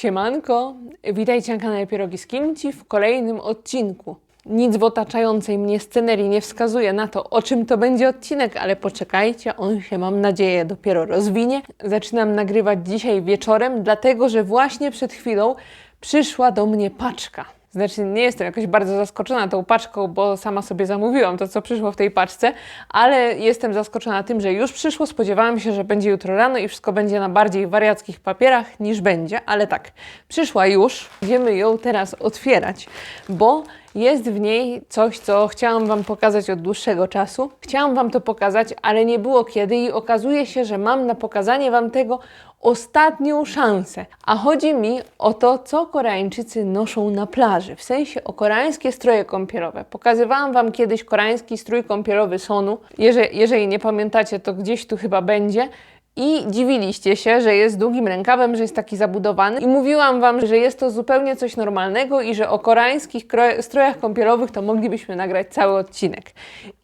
Siemanko, witajcie na kanale Pierogi z Kimci w kolejnym odcinku. Nic w otaczającej mnie scenerii nie wskazuje na to, o czym to będzie odcinek, ale poczekajcie, on się, mam nadzieję, dopiero rozwinie. Zaczynam nagrywać dzisiaj wieczorem, dlatego że właśnie przed chwilą przyszła do mnie paczka. Znaczy, nie jestem jakoś bardzo zaskoczona tą paczką, bo sama sobie zamówiłam to, co przyszło w tej paczce, ale jestem zaskoczona tym, że już przyszło. Spodziewałam się, że będzie jutro rano i wszystko będzie na bardziej wariackich papierach niż będzie, ale tak, przyszła już. Będziemy ją teraz otwierać, bo jest w niej coś, co chciałam Wam pokazać od dłuższego czasu. Chciałam Wam to pokazać, ale nie było kiedy i okazuje się, że mam na pokazanie Wam tego ostatnią szansę. A chodzi mi o to, co Koreańczycy noszą na plaży, w sensie o koreańskie stroje kąpielowe. Pokazywałam Wam kiedyś koreański strój kąpielowy Sonu. Jeżeli, jeżeli nie pamiętacie, to gdzieś tu chyba będzie. I dziwiliście się, że jest długim rękawem, że jest taki zabudowany. I mówiłam Wam, że jest to zupełnie coś normalnego i że o koreańskich strojach kąpielowych to moglibyśmy nagrać cały odcinek.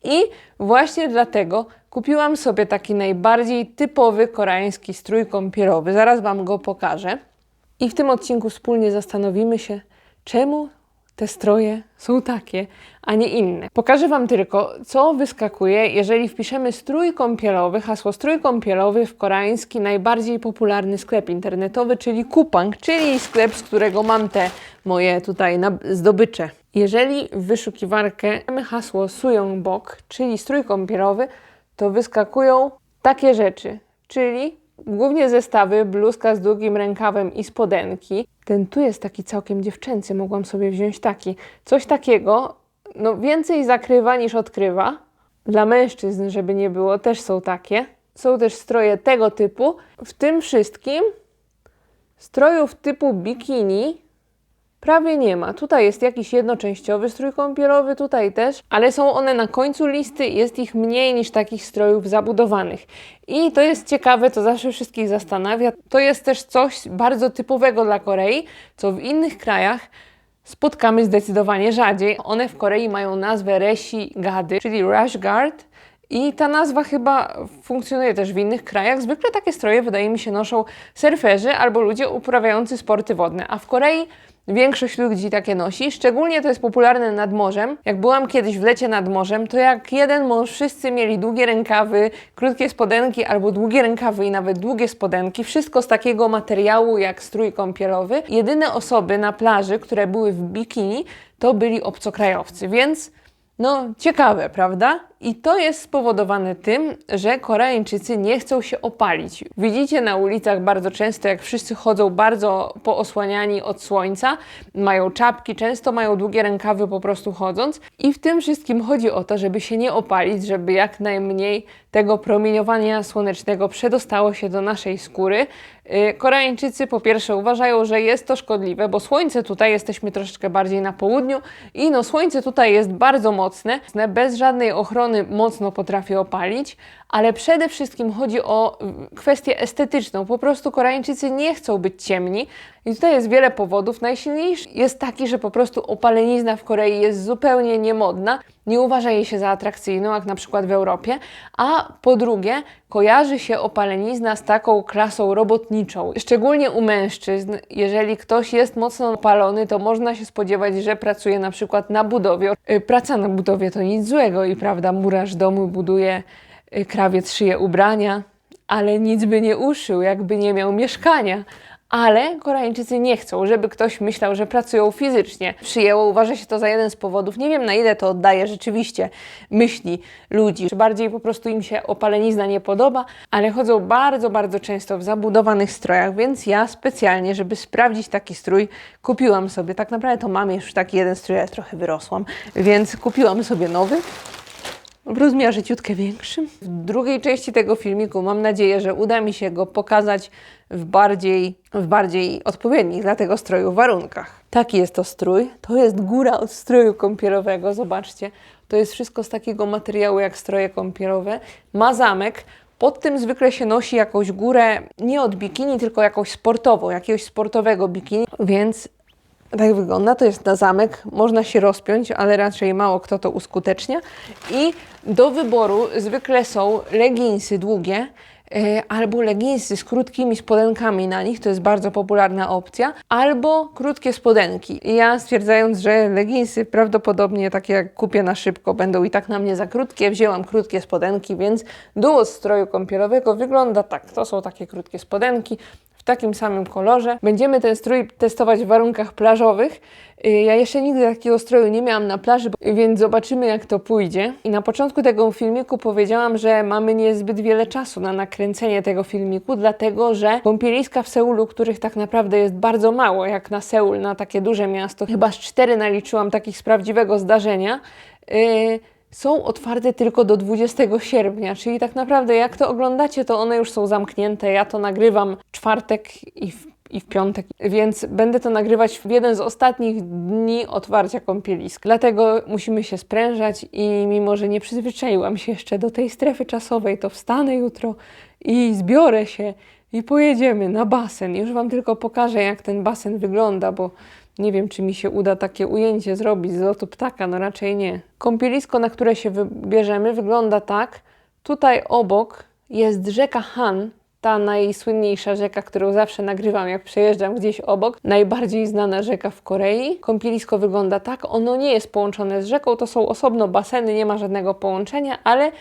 I właśnie dlatego kupiłam sobie taki najbardziej typowy koreański strój kąpielowy. Zaraz Wam go pokażę. I w tym odcinku wspólnie zastanowimy się, czemu te stroje są takie, a nie inne. Pokażę Wam tylko, co wyskakuje, jeżeli wpiszemy strój kąpielowy, hasło strój kąpielowy w koreański najbardziej popularny sklep internetowy, czyli Kupang, czyli sklep, z którego mam te moje tutaj zdobycze. Jeżeli w wyszukiwarkę mamy hasło Suyongbok, czyli strój kąpielowy, to wyskakują takie rzeczy, czyli Głównie zestawy, bluzka z długim rękawem i spodenki. Ten tu jest taki całkiem dziewczęcy, mogłam sobie wziąć taki. Coś takiego, no więcej zakrywa niż odkrywa. Dla mężczyzn, żeby nie było, też są takie. Są też stroje tego typu. W tym wszystkim strojów typu bikini prawie nie ma. Tutaj jest jakiś jednoczęściowy strój kąpielowy, tutaj też, ale są one na końcu listy, jest ich mniej niż takich strojów zabudowanych. I to jest ciekawe, to zawsze wszystkich zastanawia. To jest też coś bardzo typowego dla Korei, co w innych krajach spotkamy zdecydowanie rzadziej. One w Korei mają nazwę Resi Gady, czyli Rash Guard. I ta nazwa chyba funkcjonuje też w innych krajach. Zwykle takie stroje, wydaje mi się, noszą surferzy albo ludzie uprawiający sporty wodne, a w Korei Większość ludzi takie nosi, szczególnie to jest popularne nad morzem. Jak byłam kiedyś w lecie nad morzem, to jak jeden mąż wszyscy mieli długie rękawy, krótkie spodenki albo długie rękawy i nawet długie spodenki. Wszystko z takiego materiału jak strój kąpielowy. Jedyne osoby na plaży, które były w bikini, to byli obcokrajowcy, więc no, ciekawe, prawda? I to jest spowodowane tym, że Koreańczycy nie chcą się opalić. Widzicie na ulicach bardzo często, jak wszyscy chodzą bardzo poosłaniani od słońca, mają czapki, często mają długie rękawy po prostu chodząc. I w tym wszystkim chodzi o to, żeby się nie opalić, żeby jak najmniej tego promieniowania słonecznego przedostało się do naszej skóry. Yy, Koreańczycy po pierwsze uważają, że jest to szkodliwe, bo słońce tutaj jesteśmy troszeczkę bardziej na południu i no słońce tutaj jest bardzo mocne, bez żadnej ochrony mocno potrafi opalić, ale przede wszystkim chodzi o kwestię estetyczną. Po prostu Koreańczycy nie chcą być ciemni i tutaj jest wiele powodów. Najsilniejszy jest taki, że po prostu opalenizna w Korei jest zupełnie niemodna, nie uważa jej się za atrakcyjną, jak na przykład w Europie, a po drugie kojarzy się opalenizna z taką klasą robotniczą. Szczególnie u mężczyzn, jeżeli ktoś jest mocno opalony, to można się spodziewać, że pracuje na przykład na budowie. Praca na budowie to nic złego i prawda, murarz domu buduje krawiec szyje ubrania, ale nic by nie uszył, jakby nie miał mieszkania. Ale Koreańczycy nie chcą, żeby ktoś myślał, że pracują fizycznie. Przyjęło, uważa się to za jeden z powodów. Nie wiem na ile to oddaje rzeczywiście myśli ludzi, czy bardziej po prostu im się opalenizna nie podoba, ale chodzą bardzo, bardzo często w zabudowanych strojach, więc ja specjalnie, żeby sprawdzić taki strój, kupiłam sobie. Tak naprawdę to mam już taki jeden strój, ale trochę wyrosłam, więc kupiłam sobie nowy w rozmiarze ciutkę większym. W drugiej części tego filmiku mam nadzieję, że uda mi się go pokazać w bardziej, w bardziej odpowiednich dla tego stroju warunkach. Taki jest to strój. To jest góra od stroju kąpielowego. Zobaczcie, to jest wszystko z takiego materiału jak stroje kąpielowe. Ma zamek. Pod tym zwykle się nosi jakąś górę nie od bikini, tylko jakąś sportową, jakiegoś sportowego bikini, więc tak wygląda, to jest na zamek, można się rozpiąć, ale raczej mało kto to uskutecznia. I do wyboru zwykle są leginsy długie, e, albo leginsy z krótkimi spodenkami na nich, to jest bardzo popularna opcja, albo krótkie spodenki. Ja stwierdzając, że leginsy prawdopodobnie takie jak kupię na szybko będą i tak na mnie za krótkie, wzięłam krótkie spodenki, więc duo stroju kąpielowego wygląda tak. To są takie krótkie spodenki takim samym kolorze. Będziemy ten strój testować w warunkach plażowych. Y, Ja jeszcze nigdy takiego stroju nie miałam na plaży, więc zobaczymy jak to pójdzie. I na początku tego filmiku powiedziałam, że mamy niezbyt wiele czasu na nakręcenie tego filmiku, dlatego że kąpieliska w Seulu, których tak naprawdę jest bardzo mało, jak na Seul, na takie duże miasto, chyba z cztery naliczyłam takich z prawdziwego zdarzenia, y, są otwarte tylko do 20 sierpnia, czyli tak naprawdę jak to oglądacie, to one już są zamknięte. Ja to nagrywam czwartek i w, i w piątek, więc będę to nagrywać w jeden z ostatnich dni otwarcia kąpielisk. Dlatego musimy się sprężać i mimo, że nie przyzwyczaiłam się jeszcze do tej strefy czasowej, to wstanę jutro i zbiorę się i pojedziemy na basen. Już Wam tylko pokażę, jak ten basen wygląda, bo nie wiem, czy mi się uda takie ujęcie zrobić z lotu ptaka, no raczej nie. Kąpielisko, na które się wybierzemy, wygląda tak. Tutaj obok jest rzeka Han, ta najsłynniejsza rzeka, którą zawsze nagrywam, jak przejeżdżam gdzieś obok. Najbardziej znana rzeka w Korei. Kąpielisko wygląda tak. Ono nie jest połączone z rzeką, to są osobno baseny, nie ma żadnego połączenia, ale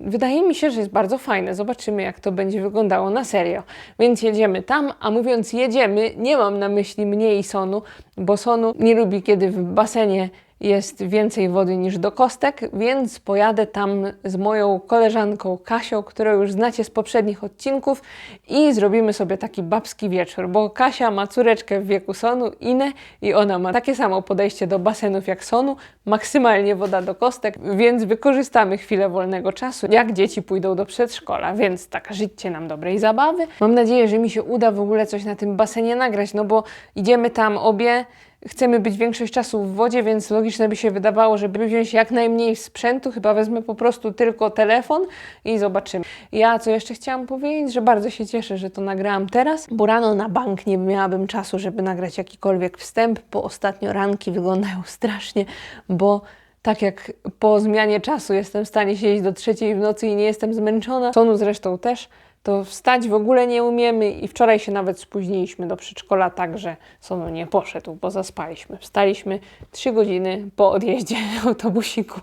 wydaje mi się, że jest bardzo fajne. Zobaczymy, jak to będzie wyglądało na serio. Więc jedziemy tam, a mówiąc jedziemy, nie mam na myśli mnie i Sonu, bo Sonu nie lubi, kiedy w basenie jest więcej wody niż do kostek, więc pojadę tam z moją koleżanką Kasią, którą już znacie z poprzednich odcinków i zrobimy sobie taki babski wieczór, bo Kasia ma córeczkę w wieku Sonu, Inę i ona ma takie samo podejście do basenów jak Sonu, maksymalnie woda do kostek, więc wykorzystamy chwilę wolnego czasu, jak dzieci pójdą do przedszkola, więc tak, życzcie nam dobrej zabawy. Mam nadzieję, że mi się uda w ogóle coś na tym basenie nagrać, no bo idziemy tam obie, chcemy być większość czasu w wodzie, więc logiczne by się wydawało, żeby wziąć jak najmniej sprzętu. Chyba wezmę po prostu tylko telefon i zobaczymy. Ja co jeszcze chciałam powiedzieć, że bardzo się cieszę, że to nagrałam teraz, bo rano na bank nie miałabym czasu, żeby nagrać jakikolwiek wstęp, bo ostatnio ranki wyglądają strasznie, bo tak jak po zmianie czasu jestem w stanie siedzieć do trzeciej w nocy i nie jestem zmęczona, Sonu zresztą też, to wstać w ogóle nie umiemy i wczoraj się nawet spóźniliśmy do przedszkola, tak że Sonu nie poszedł, bo zaspaliśmy. Wstaliśmy trzy godziny po odjeździe autobusiku.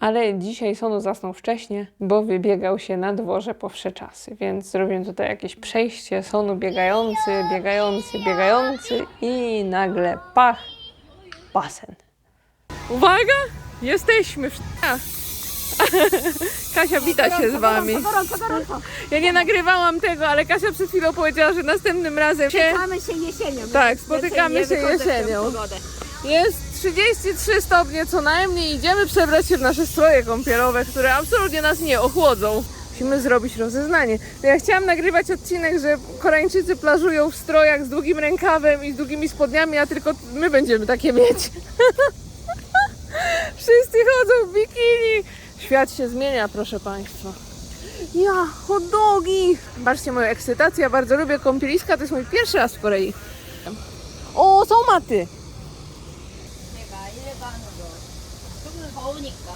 Ale dzisiaj Sonu zasnął wcześnie, bo wybiegał się na dworze po wsze czasy, więc zrobiłem tutaj jakieś przejście, Sonu biegający, biegający, biegający i nagle pach, basen. Uwaga! Jesteśmy w Kasia wita się z wami. Gorąco, gorąco. Ja nie nagrywałam tego, ale Kasia przed chwilą powiedziała, że następnym razem się... Spotykamy się jesienią. Tak, spotykamy się jesienią. Jest 33 stopnie co najmniej. Idziemy przebrać się w nasze stroje kąpielowe, które absolutnie nas nie ochłodzą. Musimy zrobić rozeznanie. Ja chciałam nagrywać odcinek, że Koreańczycy plażują w strojach z długim rękawem i z długimi spodniami, a tylko my będziemy takie mieć. Wszyscy chodzą w bikini. Świat się zmienia, proszę Państwa. Ja, hot dogi! Patrzcie moją ekscytację, ja bardzo lubię kąpieliska, to jest mój pierwszy raz w Korei. O, są maty! 제가 일반으로 조금 더우니까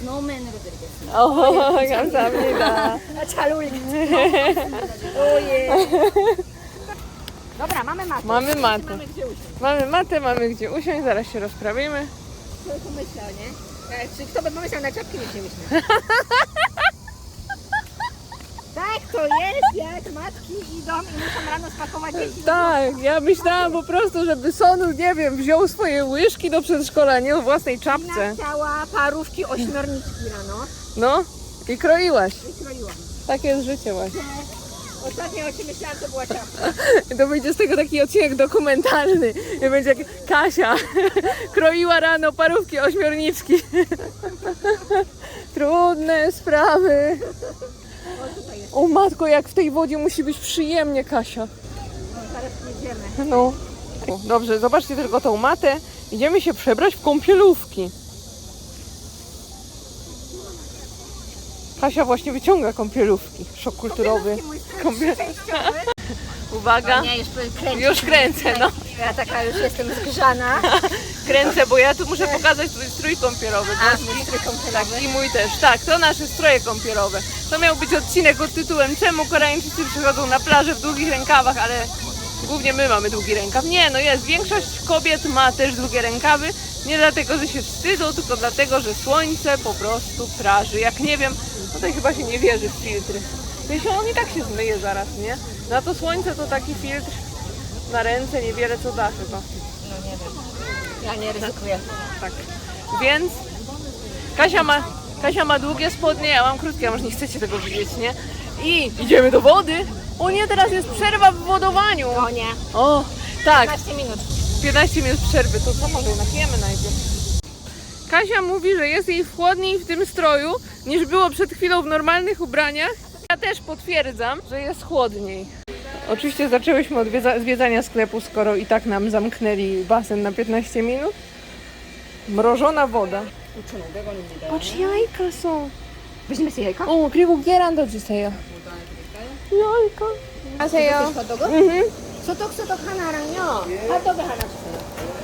스노우맨으로 드리겠습니다. O, 감사합니다. 아, 잘 어울리겠지? 오예. Dobra, mamy matę. Mamy matę. Mamy gdzie usiąść. Mamy matę, mamy gdzie usiąść, zaraz się rozprawimy. Kto by pomyślał, nie? E, Czy kto by pomyślał na czapki, myśli. Tak to jest, jak matki idą i muszą rano spakować dzieci. Tak, ja myślałam po prostu, żeby Sonu, nie wiem, wziął swoje łyżki do przedszkola, nie o własnej szkoły. czapce. Chciała parówki ośmiorniczki rano No, i kroiłaś. i kroiłam. Takie jest życie właśnie. Ostatnio o czym myślałam, to była czapka. To będzie z tego taki odcinek dokumentalny. I będzie jak Kasia kroiła rano parówki ośmiorniczki. Trudne sprawy. O, matko, jak w tej wodzie musi być przyjemnie, Kasia. No, zaraz jedziemy. No. O, Dobrze, zobaczcie tylko tą matę. Idziemy się przebrać w kąpielówki. Kasia właśnie wyciąga kąpielówki. Szok kulturowy. Mój strój Kąpie- częściowy. Uwaga. Nie, już kręcę. Już kręcę, no. Ja taka już jestem zgrzana. kręcę, bo ja tu muszę pokazać twój strój kąpielowy. A, mój strój kąpielowy. Tak, i mój też. Tak, to nasze stroje kąpielowe. To miał być odcinek pod tytułem Czemu Koreańczycy przychodzą na plażę w długich rękawach, ale głównie my mamy długi rękaw. Nie, no jest, większość kobiet ma też długie rękawy. Nie dlatego, że się wstydzą, tylko dlatego, że słońce po prostu praży. Jak nie wiem, tutaj chyba się nie wierzy w filtry. Wiesz, on i tak się zmyje zaraz, nie? Na to słońce to taki filtr na ręce niewiele co da chyba. No nie wiem. Ja nie ryzykuję. Tak. Więc Kasia ma, Kasia ma długie spodnie, ja mam krótkie, a może nie chcecie tego widzieć, nie? I idziemy do wody. O nie, teraz jest przerwa w wodowaniu. O nie. O, tak, 15 minut. 15 minut przerwy, to co może napijemy najpierw? Kasia mówi, że jest jej chłodniej w tym stroju niż było przed chwilą w normalnych ubraniach. Ja też potwierdzam, że jest chłodniej. Oczywiście zaczęłyśmy od zwiedzania sklepu, skoro i tak nam zamknęli basen na 15 minut. Mrożona woda. Patrz, jajka są. Weźmiemy sobie jajka? O, krivu gierando dzisiaj. Jajka. Ansejo. Mhm. Sotok, sotok, hana, ranio. Hatobe.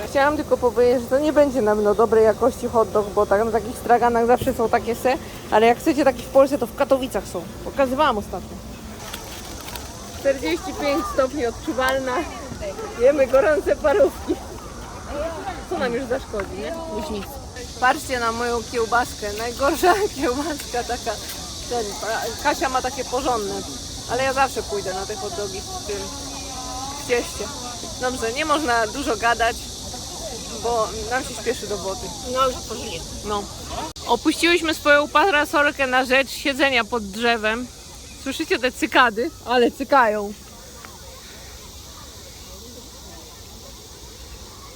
Chciałam tylko powiedzieć, że to nie będzie na pewno dobrej jakości hot dog, bo tak, na takich straganach zawsze są takie se, ale jak chcecie taki w Polsce, to w Katowicach są. Pokazywałam ostatnio. 45 stopni odczuwalna. Jemy gorące parówki. Co nam już zaszkodzi, nie? Już nic. Patrzcie na moją kiełbaskę. Najgorsza kiełbaska taka. Ten, Kasia ma takie porządne. Ale ja zawsze pójdę na te hot dogi w tym cieście. Dobrze, nie można dużo gadać, bo nam się śpieszy do wody. No już otworzyli. No. Opuściłyśmy swoją parasolkę na rzecz siedzenia pod drzewem. Słyszycie te cykady? Ale cykają.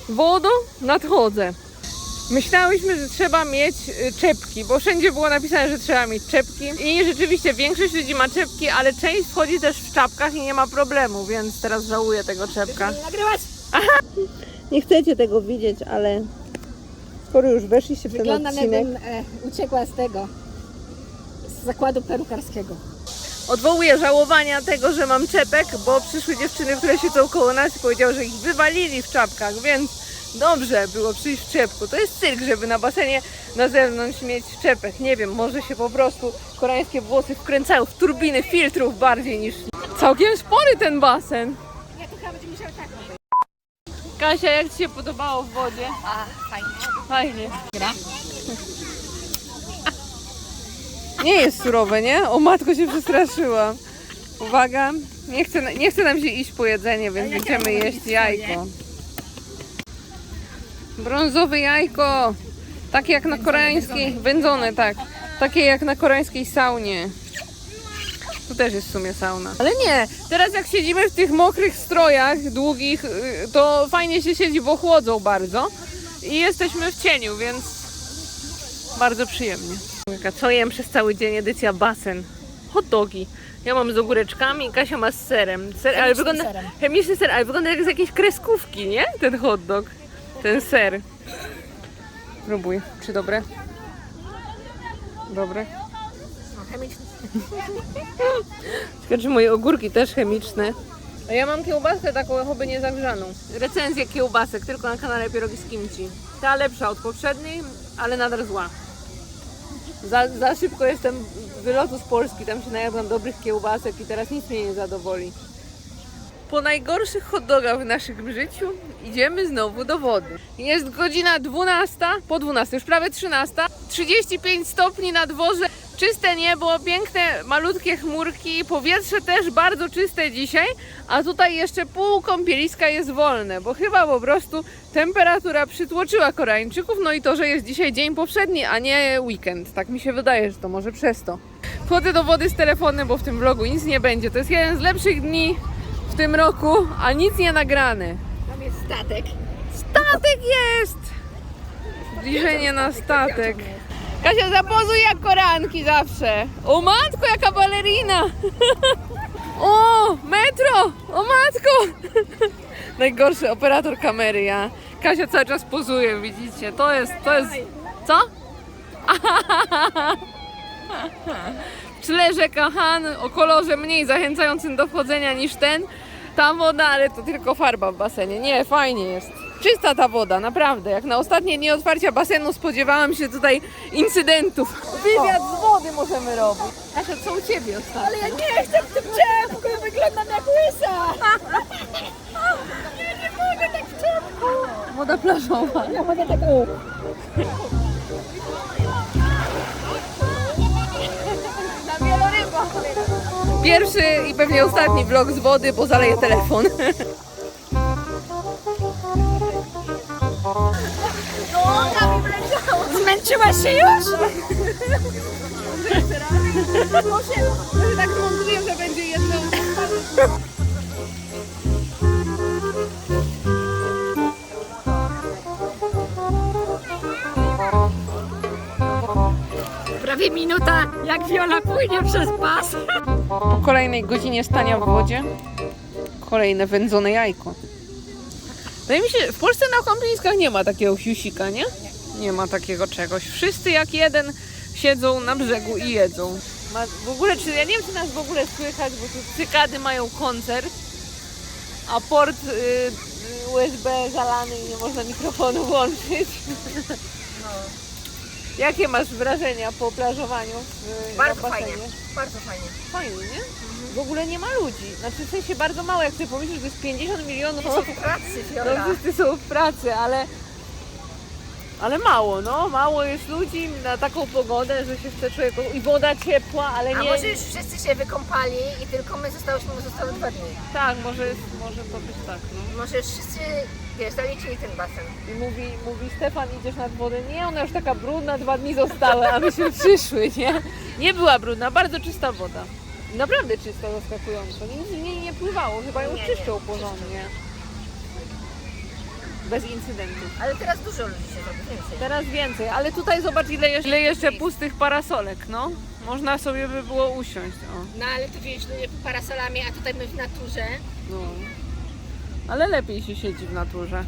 Wodą nadchodzę. Myślałyśmy, że trzeba mieć y, czepki, bo wszędzie było napisane, że trzeba mieć czepki. I rzeczywiście większość ludzi ma czepki, ale część wchodzi też w czapkach i nie ma problemu, więc teraz żałuję tego czepka. Nagrywać? Nie chcecie tego widzieć, ale skoro już weszliście w ten Wyglądam odcinek... jakbym e, uciekła z tego. Z zakładu perukarskiego. Odwołuję żałowania tego, że mam czepek, bo przyszły dziewczyny, które siedzą koło nas i powiedziały, że ich wywalili w czapkach, więc dobrze było przyjść w czepku. To jest cyrk, żeby na basenie na zewnątrz mieć czepek. Nie wiem, może się po prostu koreańskie włosy wkręcają w turbiny filtrów bardziej niż... Całkiem spory ten basen. Kasia, jak Ci się podobało w wodzie? A, fajnie. Fajnie. Gra? Nie jest surowe, nie? O matko się przestraszyłam. Uwaga, nie chce, nie chce nam się iść po jedzenie, więc ja będziemy jeść jajko. Brązowe jajko. Takie jak na koreańskiej, wędzone, tak. Takie jak na koreańskiej saunie. Tu też jest w sumie sauna. Ale nie, teraz jak siedzimy w tych mokrych strojach długich, y, to fajnie się siedzi, bo chłodzą bardzo. I jesteśmy w cieniu, więc bardzo przyjemnie. Co jem przez cały dzień? Edycja basen. Hot dogi. Ja mam z ogóreczkami, Kasia ma z serem. Ser, ale wygląda, serem. chemiczny ser, ale wygląda jak z jakiejś kreskówki, nie? Ten hot dog. Ten ser. Próbuj. Czy dobre? Dobre. Chemiczny. Ciekawe, czy moje ogórki też chemiczne. A ja mam kiełbaskę taką choby niezagrzaną. Recenzję kiełbasek tylko na kanale Pierogi z Kimchi. Ta lepsza od poprzedniej, ale nadal zła. Za, za szybko jestem wylotu z Polski, tam się najadłam dobrych kiełbasek i teraz nic mnie nie zadowoli. Po najgorszych hotdogach w naszym życiu idziemy znowu do wody. Jest godzina 12, po 12, już prawie 13. 35 stopni na dworze, czyste niebo, piękne malutkie chmurki, powietrze też bardzo czyste dzisiaj, a tutaj jeszcze pół kąpieliska jest wolne, bo chyba po prostu temperatura przytłoczyła Koreańczyków, no i to, że jest dzisiaj dzień powszedni, a nie weekend. Tak mi się wydaje, że to może przez to. Wchodzę do wody z telefonem, bo w tym vlogu nic nie będzie. To jest jeden z lepszych dni w tym roku, a nic nie nagrane. Tam jest statek. Statek jest! Zbliżenie na statek. Kasia, zapozuj jak koranki zawsze. O matko, jaka balerina! O, metro! O matko! Najgorszy operator kamery, ja. Kasia cały czas pozuje, widzicie. To jest, to jest... Co? W tle rzeka Han o kolorze mniej zachęcającym do wchodzenia niż ten. Ta woda, ale to tylko farba w basenie. Nie, fajnie jest. Czysta ta woda, naprawdę. Jak na ostatnie dni otwarcia basenu spodziewałam się tutaj incydentów. Wywiad z wody możemy robić. Asia, co u Ciebie ostatnio? Ale ja nie chcę w tym czepku, wyglądam jak łysa. Ja nie mogę tak w czepku. Woda plażowa. Ja mogę tak u. Na wielorybach. Pierwszy i pewnie ostatni vlog z wody, bo zaleję telefon. Zmęczyłaś się już? Może tak montuję, że będzie jedno. Prawie minuta, jak Viola płynie przez pas. Po kolejnej godzinie stania w wodzie kolejne wędzone jajko. Wydaje mi się, w Polsce na kąpieliskach nie ma takiego hiusika, nie? Nie ma takiego czegoś. Wszyscy jak jeden siedzą na brzegu i jedzą. Ma, w ogóle, czy ja nie wiem, czy nas w ogóle słychać, bo tu cykady mają koncert, a port y, y, USB zalany i nie można mikrofonu włączyć. Jakie masz wrażenia po plażowaniu w, Bardzo na basenie? fajnie, bardzo fajnie. Fajnie, nie? W ogóle nie ma ludzi. Znaczy w sensie bardzo mało, jak sobie pomyślisz, że to jest 50 milionów Są osób. w pracy, No wszyscy są w pracy, ale... Ale mało, no. Mało jest ludzi na taką pogodę, że się chce człowiek... I woda ciepła, ale A nie... może już wszyscy się wykąpali i tylko my zostałyśmy, zostały dwa dni. Tak, może, jest, może to być tak, no. Może już wszyscy, wiesz, zaliczyli ten basen. I mówi, mówi Stefan, idziesz nad wodę. Nie, ona już taka brudna, dwa dni zostały, a myśmy przyszły, nie? Nie była brudna, bardzo czysta woda. Naprawdę czysta, zaskakująco. Nic nie, nie pływało, chyba ją Nie, nie, czyszczą czysto. porządnie. Bez incydentów. Ale teraz dużo ludzi się zrobi, więcej. Teraz więcej, ale tutaj zobacz ile, jeszcze- ile jeszcze pustych parasolek, no. Można sobie by było usiąść, o. No ale tu wiesz, ludzie parasolami, a tutaj my w naturze. No. Ale lepiej się siedzi w naturze.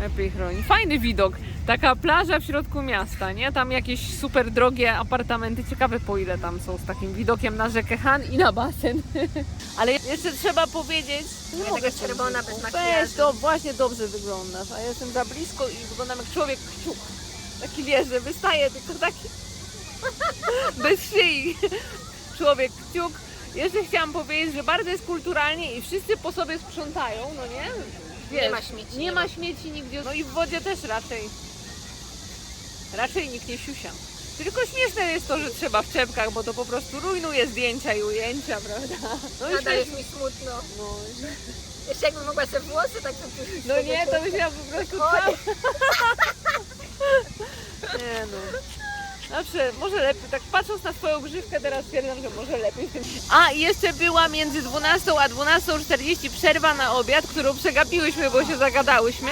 Lepiej chroni. Fajny widok. Taka plaża w środku miasta, nie? Tam jakieś super drogie apartamenty. Ciekawe po ile tam są z takim widokiem na rzekę Han i na basen. Ale jeszcze trzeba powiedzieć... Ja mogę czerwona, bez Weź, makijażu. to właśnie dobrze wyglądasz. A ja jestem za blisko i wyglądam jak człowiek kciuk. Taki wiesz, że wystaje tylko taki... Bez szyi. Człowiek kciuk. Jeszcze chciałam powiedzieć, że bardzo jest kulturalnie i wszyscy po sobie sprzątają, no nie? Nie ma śmieci, Nie nie ma. śmieci nigdzie. No i w wodzie też raczej. Raczej nikt nie siusia. Tylko śmieszne jest to, że trzeba w czepkach, bo to po prostu rujnuje zdjęcia i ujęcia, prawda? No, i Nadal jest mi smutno. no, Jeszcze jakbym mogła sobie włosy tak wypuścić. no nie, to byś miał po prostu całe... Nie no. Zawsze, może lepiej, tak patrząc na swoją grzywkę teraz stwierdzam, że może lepiej. A i jeszcze była między 12 a 12.40 przerwa na obiad, którą przegapiłyśmy, bo się zagadałyśmy.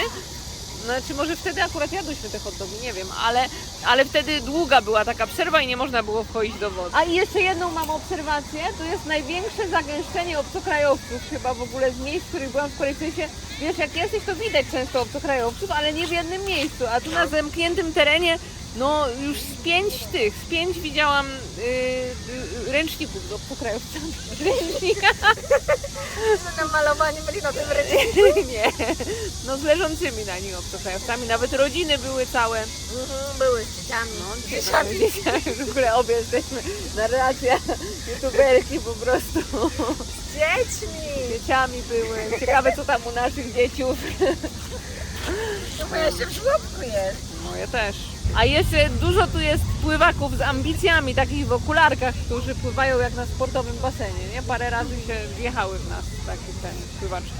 Znaczy może wtedy akurat jadłyśmy te hot dogi, nie wiem, ale, ale wtedy długa była taka przerwa i nie można było wchodzić do wody. A i jeszcze jedną mam obserwację, to jest największe zagęszczenie obcokrajowców chyba w ogóle z miejsc, w których byłam w Korei. W sensie, wiesz, jak jesteś, to widać często obcokrajowców, ale nie w jednym miejscu, a tu na zamkniętym terenie no już z pięć tych, z pięć widziałam yy, ręczników z obcokrajowcami. Ręcznika? Namalowani byli na tym ręczniku. nie, no z leżącymi na nim obcokrajowcami, nawet rodziny były całe. Mhm, Były z dzieciami. No, z dzieciami. W ogóle obie jesteśmy na relacja youtuberki po prostu. Z dziećmi. Dzieciami były. Ciekawe co tam u naszych dzieciów. No bo jeszcze w żłobku jest. No ja też. A jeszcze dużo tu jest pływaków z ambicjami, takich w okularkach, którzy pływają jak na sportowym basenie, nie? Parę razy się wjechały w nas takie ten, pływaczki.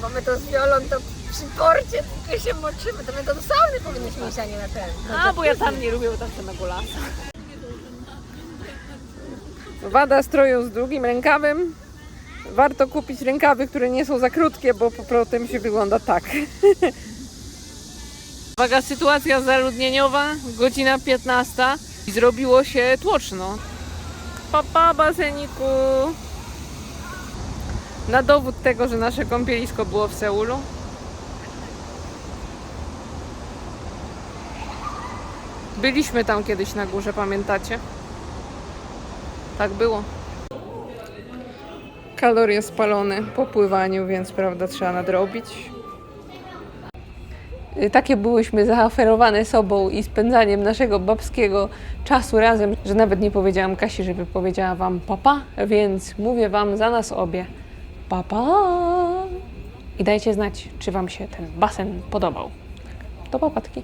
Bo my to z Wiolą to przy porcie tylko się moczymy. To my to do sauny powinniśmy iść, a nie na ten. A, bo ja tam nie lubię, bo tam samego lasa. Wada stroju z długim rękawem. Warto kupić rękawy, które nie są za krótkie, bo po potem się wygląda tak. Uwaga, sytuacja zaludnieniowa, godzina 15 i zrobiło się tłoczno. Papa, baseniku. Na dowód tego, że nasze kąpielisko było w Seulu. Byliśmy tam kiedyś na górze, pamiętacie? Tak było. Kalorie spalone po pływaniu, więc prawda, trzeba nadrobić. Y, Takie byłyśmy zaoferowane sobą i spędzaniem naszego babskiego czasu razem, że nawet nie powiedziałam Kasi, żeby powiedziała Wam papa, więc mówię Wam za nas obie papa. I dajcie znać, czy Wam się ten basen podobał. Do papatki.